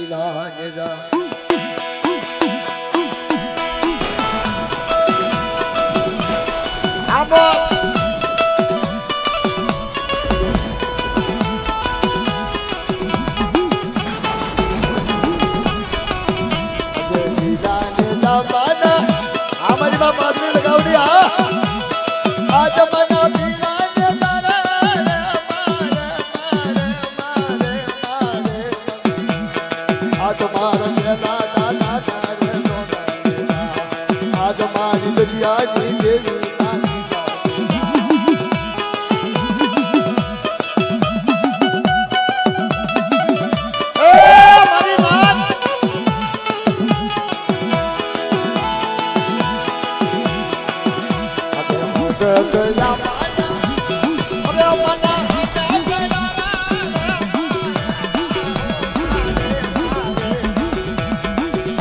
લીલા ને જા કુરિયાની દેવી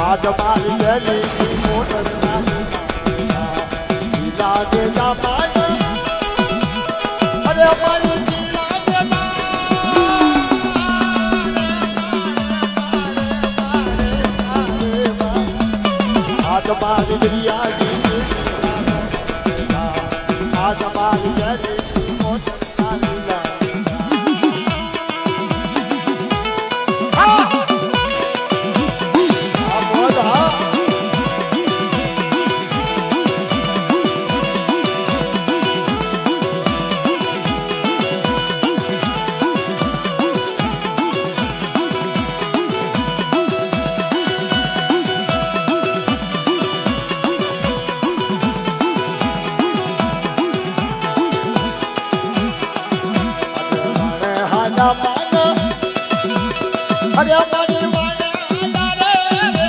आज बाल जली सी I do. મારા માના. અરે મારી માના રે રે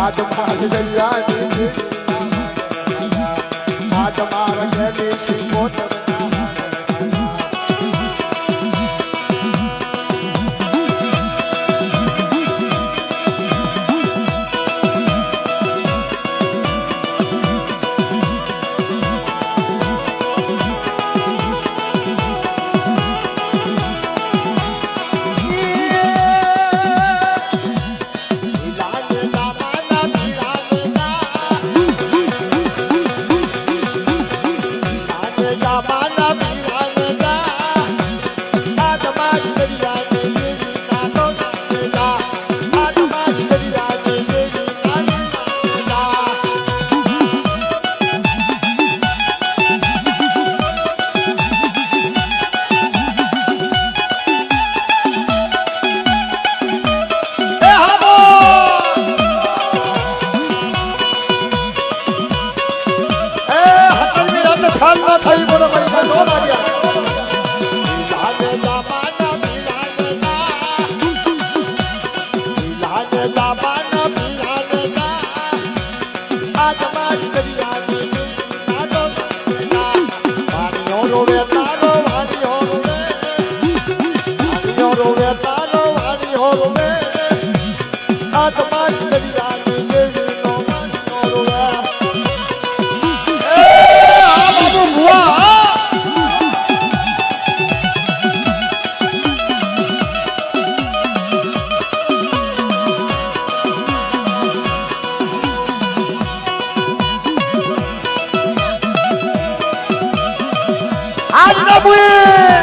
આ તો મારી દરિયા Woo!